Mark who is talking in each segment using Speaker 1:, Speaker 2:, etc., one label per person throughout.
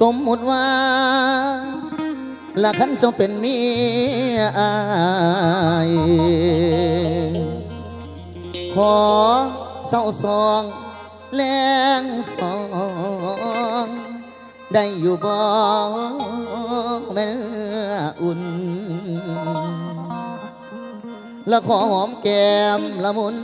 Speaker 1: สมมุติว่าละคันจ้าเป็นเมียอายขอเศร้าซองแรงสองได้อยู่บ่แม่อุ่น และขอหอมแก้มละมุน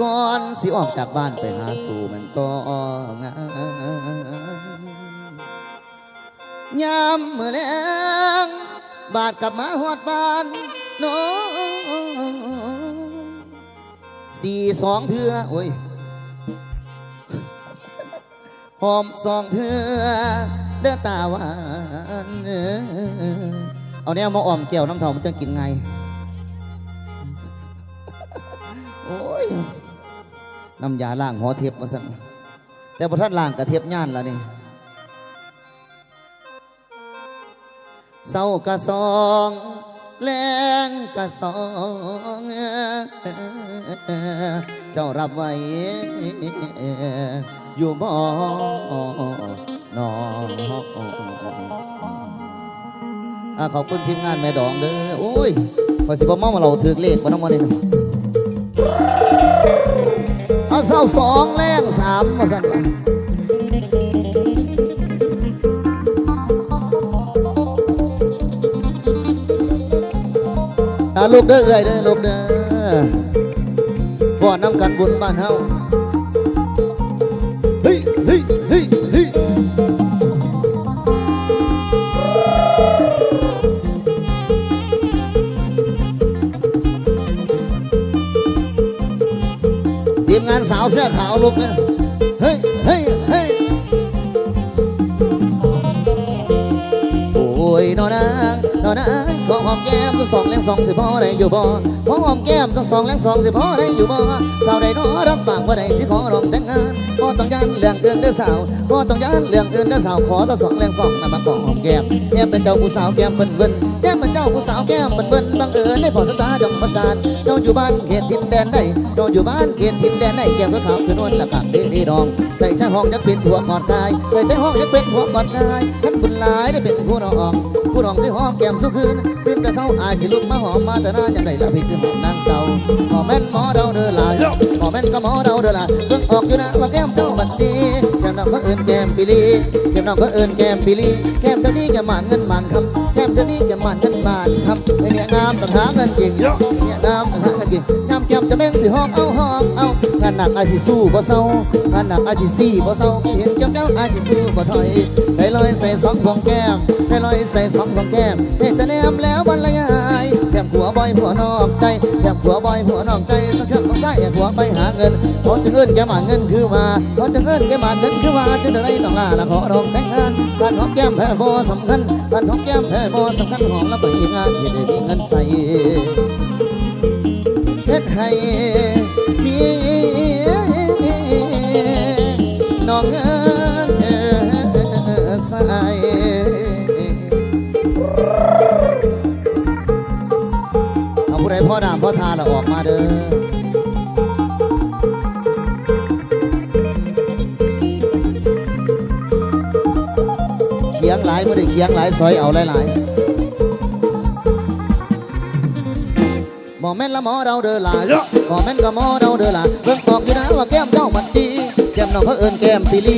Speaker 1: ก่อนสิออกจากบ้านไปหาสู่มันก็งา ยามเมื่อแรงบาดกลับมาหอดบ้านน้สี่สองเถื่อโอ้ยหอมสองเถื่อเด้อตาหวานเออเอาเนี่ยมาอ้อมแก้วน้ำเถามันจะกินไง โอ้ยน้ำยาล้างหัวเทียบมาสั่นแต่พอท่านล้างกระเทียบย่านแล้วนี่ เศร้ากะสองแรงกะสองเจ้ารับไว้อยู่บ่นออะขอบคุณทีมงานแม่ดองเด้อโอ้ยขอสิบ่เมามาเราถือเลขมาน้องมันนี่เอาเศร้าสองแรงสามมาสั่นว่า ตาลูกเด้อเอ้ยเด้อลูกเด้อพ่อน้ำกันบุญบ้านเฮาเฮ้ยเฮ้ยเฮ้ยเฮ้ยทีมงานสาวเสื้อขาวลูกเด้อเฮ้ยเฮ้ยเฮ้ยโอ้ยนอนนะนอนนะ ขอหอมแก้มทั้งสองแรงสองสิพอได้อยู่บ่ขอหอมแก้มทั้งสองแรงสองสิพอได้อยู่บ่สาวใดน้อรับปากว่าใดที่ขอร้องแต่งงานขอต้องยันเรื่องเกินเด้อสาวขอต้องยันเรื่องเกินเด้อสาวขอทั้งสองแรงสองนำมาขอหอมแก้มแก้มเป็นเจ้าผู้สาวแก้มเบิ่นเบิ่นแก้มเป็นเจ้าผู้สาวแก้มเบิ่นเบิ่นบังเอิญได้พอสตาจงประสานเจ้าอยู่บ้านเขตทินแดนใดเจ้าอยู่บ้านเขตทินแดนใดแก้มก็ขาวคือนวลละกักดีดีดองใจใช้ห้องยักเป็นผัวกอดกายใจใช้ห้องยักเป็นผัวกอดกายท่านบุญหลายได้เป็นผู้น้องผู้น้องสิหอมแก้มสุคืน อายสิลุกมาหอมมาแต่น่าจังได้ละพี่สิหอมนางเจ้าหอมแม่นหมอเราเด้อลายหอมแม่นก็หมอเราเด้อลายเพิ่งออกอยู่นะว่าแก้มเจ้าบัดดีแก้มน้องก็เอิ้นแก้มปิลีแก้มน้องก็เอิ้นแก้มปิลีแก้มเท่านี้แก้มหมานเงินหมานคำแก้มเท่านี้แก้มหมานเงินหมานคำไอ้เนี่ยงามต่างหาเงินเก่งเนี่ยงามต่างหาเงินเก่งงามแก้มจะแม่งสิหอมเอาหอมเอา งานหนักอาชีสู้บ่เศร้างานหนักอาชีซี่บ่เศร้าเห็นแก้มเจ้าอาชีสู้บ่ถอยใจลอยใส่สองพวงแก้มใจลอยใส่สองพวงแก้มเฮ็ดแต่แนมแล้วบรรยายแก้มผัวบอยผัวนอกใจแก้มผัวบอยผัวนอกใจสักเครื่องต้องใช้ผัวไปหาเงินขอจะเงินแกมาเงินคือมาขอจะเงินแกมาเงินคือว่าจะได้ต้องลาละขอร้องแต่งงานการหอมแก้มแพ้บ่สำคัญการหอมแก้มแพ้บ่สำคัญหอมแล้วไปงานเฮ็ดให้มีเงินใส่ เฮ็ดให้มีน้องเงินใส่เอาผู้ใดพ่อดามพ่อทาเราออกมาเด้อเคียงหลายไม่ได้เคียงหลายซอยเอาหลายๆ กแม่นละหมอเราเด้อหลายบอแม่นก็หมอเราเด้อหลายเบิ่งออกอยู่นะว่าแก้มเจ้ามันดีแก้มน้องเขาเอิ้นแก้มปิลี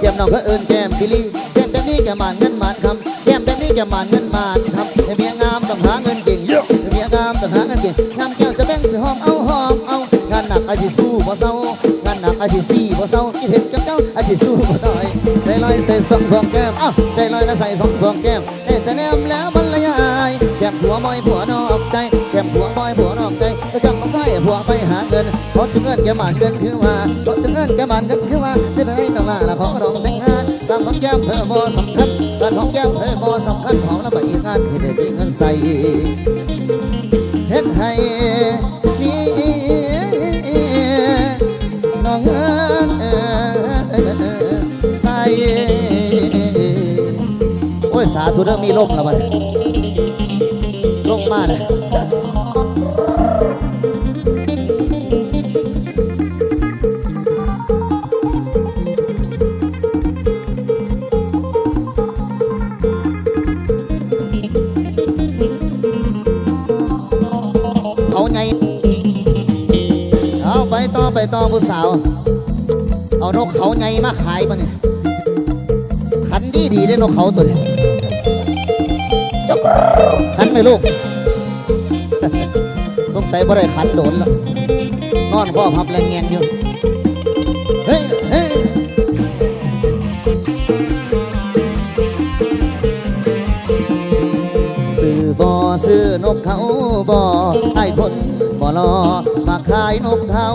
Speaker 1: แก้มน้องเขาเอิ้นแก้มปิลีแก้มแบบนี้แก้มบานเงินบานคำแก้มแบบนี้แก้มบานเงินบานคำให้เมียงามต้องหาเงินเก่งให้เมียงามต้องหาเงินเก่งงามแก้วจะแบ่งสิหอมเอาหอมเอางานหนักอาชีสู้บ่เศร้างานหนักอาชีซี่บ่เศร้าคิดเห็นกับเจ้าอาชีสู้บ่น้อยใจลอยใส่สองพวงแก้มอ้าวใจลอยแล้วใส่สองพวงแก้มเอ้แต่แนม ผัวไปหาเงินเพราะจะเงินแกหมานเงินคือว่าเพราะจะเงินแกหมานเงินคือว่าจะได้ต้องลาละขอร้องแต่งงานตามของแก้มเธอบ่สำคัญการของแก้มเธอบ่สำคัญของแล้วไปอีกงานที่ได้มีเงินใส่เฮ็ดให้มีน้องเอิญใส่โอ้ยสาธุเด้อมีลมแล้วบัดลงมาเลย ได้ต่อผู้สาว เอานกเขาไงมาขายมาเนี่ยขันดีดีได้นกเขาตัวนี้ขันไหมลูก สงสัยบ่ได้ขันโดนแล้วนอนข้อพับแรงแงงอยู่เฮ้ยเฮ้ยซื้อบ่อซื้อนกเขาบ่ไอ้คน บ่รอมาขายนกเขา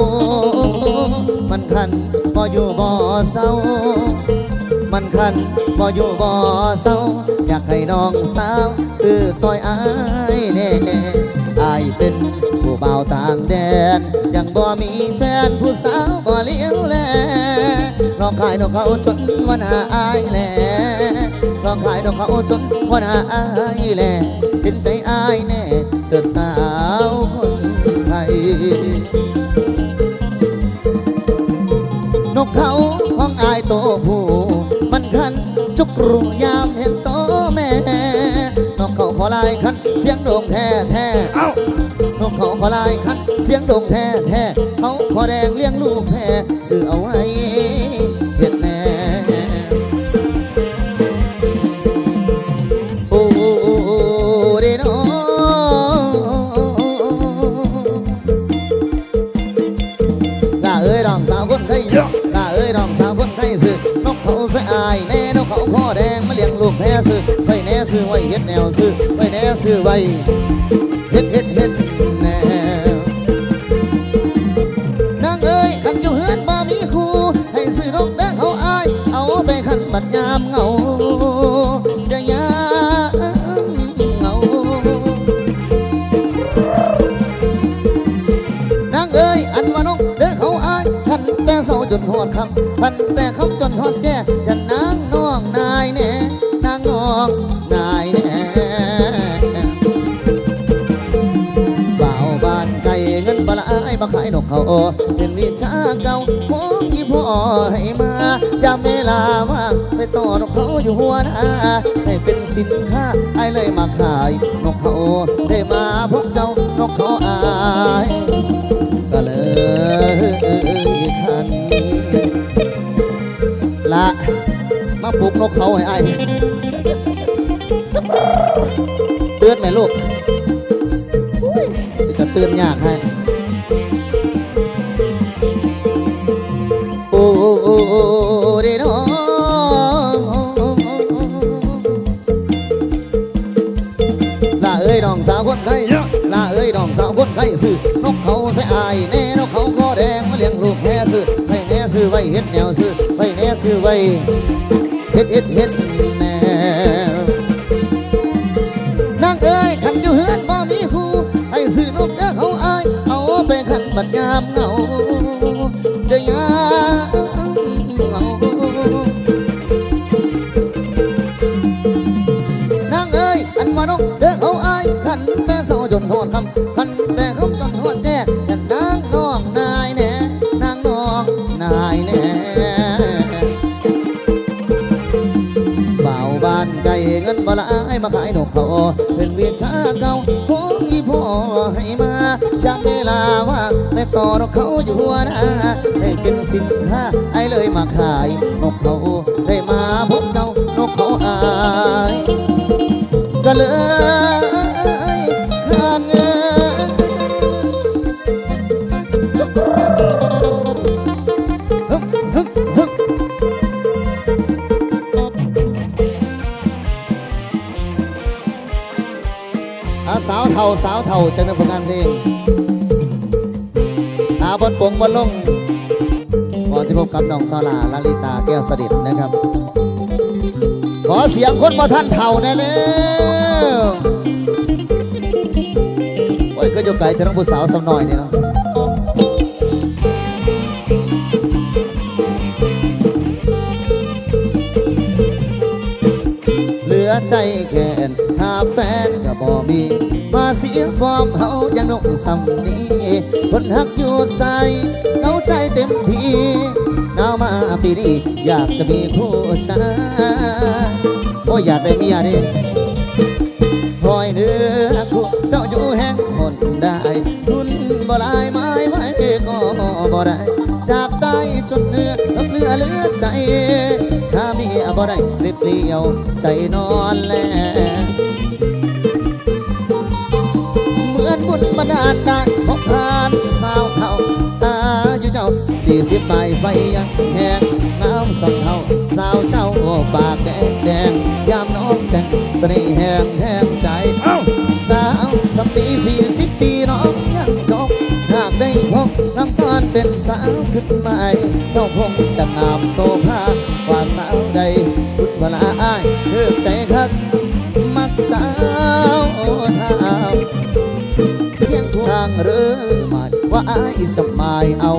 Speaker 1: มันคันบ่อยู่บ่เศร้า มันคันบ่อยู่บ่เศร้า อยากให้น้องสาวซื้อซอยอายแน่อายเป็นผู้เบาต่างแดน ยังบ่มีแฟนผู้สาวบ่เลี้ยวแลลองขายนกเขาจนวันหาอายแลลองขายนกเขาจนวันหาอายแลเห็นใจอายแน่เกิดสาวคน นกเขาของอายโตผู้มันคันจุกรุงยามเห็นโตแม่ นกเขาขอลายคันเสียงโด่งแท้แท้เอ้านกเขาขอลายคันเสียงโด่งแท้แท้เขาขอแดงเลี้ยงลูกแพ้ซื้อเอา ซื้อไว้แน่ซื้อไว้เฮ็ดแนวซื้อไว้แน่ซื้อไว้เฮ็ดเฮ็ดเฮ็ดแนวนางเอ้ยขันอยู่เฮือนบ่มีครูให้ซื้อนกแดงเขาอาย เอาไปขันบัดยามเหงาจะยามเหงานางเอ้ยอันว่านกเด้เขาอายทันแต่เศร้าจนหอดคำทันแต่คำายมาขายนกเขาเป็นวิชาเก่าของที่พ่อให้มาจำเวลาว่างไปต่อนกเขาอยู่หัวหน้าให้เป็นสินค้าไอ้เลยมาขายนกเขาได้มาพบเจ้านกเขาอายก็เลยคันละมาปลุกนกเขาให้อ้ายเตือนไหมลูกจะเตือนยากให้ ซื้อนกเขาใส่อายแน่นกเขาคอแดงมาเลี้ยงลูกแพ้ซื้อไว้แน่ซื้อไว้เฮ็ดแนวซื้อไว้แน่ซื้อไว้เฮ็ดเฮ็ดเฮ็ดแนวนางเอ้ยขันอยู่เฮือนบ่มีครูให้ซื้อนกเด้อเขาอายเอาไปขันบัดยามเหงาจะยามเหงานางเอ้ยอันว่านกเด้อเขาอายขันแต่เศร้าจนหอดคำ ยามาจำเวลาว่าไม่ต่อนกเขาอยู่หัวหน้าให้เป็นสินค้าไอ้เลยมาขาย นกเขาได้มาพบเจ้านกเขาอายก็เลย สาวเท่าสาวเท่าจังในผลงานเพลงหาบนปงบนลงก่อนจะพบกับน้องสาลาลลิตาแก้วสดิษนะครับ ขอเสียงคนมาท่านเท่าแน่แล้วโอ้ยก็อยู่ไกลแต่น้องผู้สาวสำน้อยนี่เนาะเหลือใจแค่ นหาแฟนก็บ่มีมาเสียฟอร์มเฮายังนกสำนี้คนหักอยู่ใส่เอาใจเต็มที่หนามาปีนี้อยากจะมีผู้ชายโอ้อยากได้เมียดิคอยเนื้อคู่เจ้าอยู่แห่งหนได้ทุนบ่ลายไม้ไว้ก็บ่ได้จากได้จนเหนื้อเหลือเหลือใจ ถ้ามีบ่ได้รีบเปลี่ยวใจนอนแลเบุญบันดาลได้พบผ่านสาวเขาอายุเจ้าสี่สิบปลายไฟยังแห้งงามสำเทาสาวเจ้าปากแดงแดงยามน้องแต่งเสน่ห์แห้งแทงใจเอ้าสาวสามปีสี่สิบปีน้องยังจบหากได้พบน้ำตอนเป็นสาวขึ้นใหม่เจ้าคงจะงามโซภากว่าสาวใด อายจะหมายเอา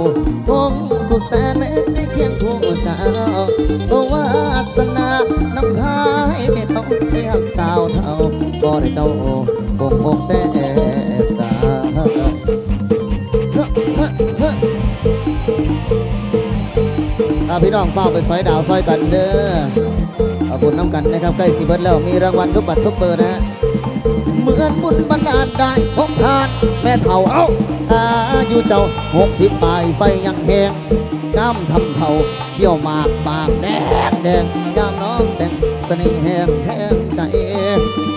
Speaker 1: คงสุดแสนไม่ได้เพียงผู้เจ้าโอวาสนาน้ำพายไม่ต้องเรียกสาวเท่าบ่ได้เจ้าคงคงแต่ตาซะซะซะพี่น้องเฝ้าไปซอยดาวซอยกันเด้อขอบคุณน้ำกันนะครับใกล้สิเบิดแล้วมีรางวัลทุกบัตรทุกเบอร์นะฮะเหมือนบุญบันดาลได้พบทาน แม่เท่าเอ้า อายุเจ้าหกสิบปลายไฟยังแหงก้ามทำเท่าเขี้ยวหมากปากแดงแดงยามน้องแต่งเสน่ห์แหงแทงใจ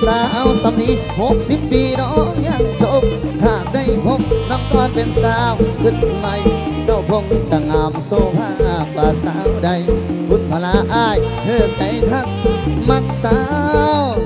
Speaker 1: สาวสำนีหกสิบปีน้องยังจบหากได้พบน้องตอนเป็นสาวขึ้นใหม่เจ้าคงจะงามโซภากว่าสาวใดบุญพลาอ้ายเธอใจคักมักสาว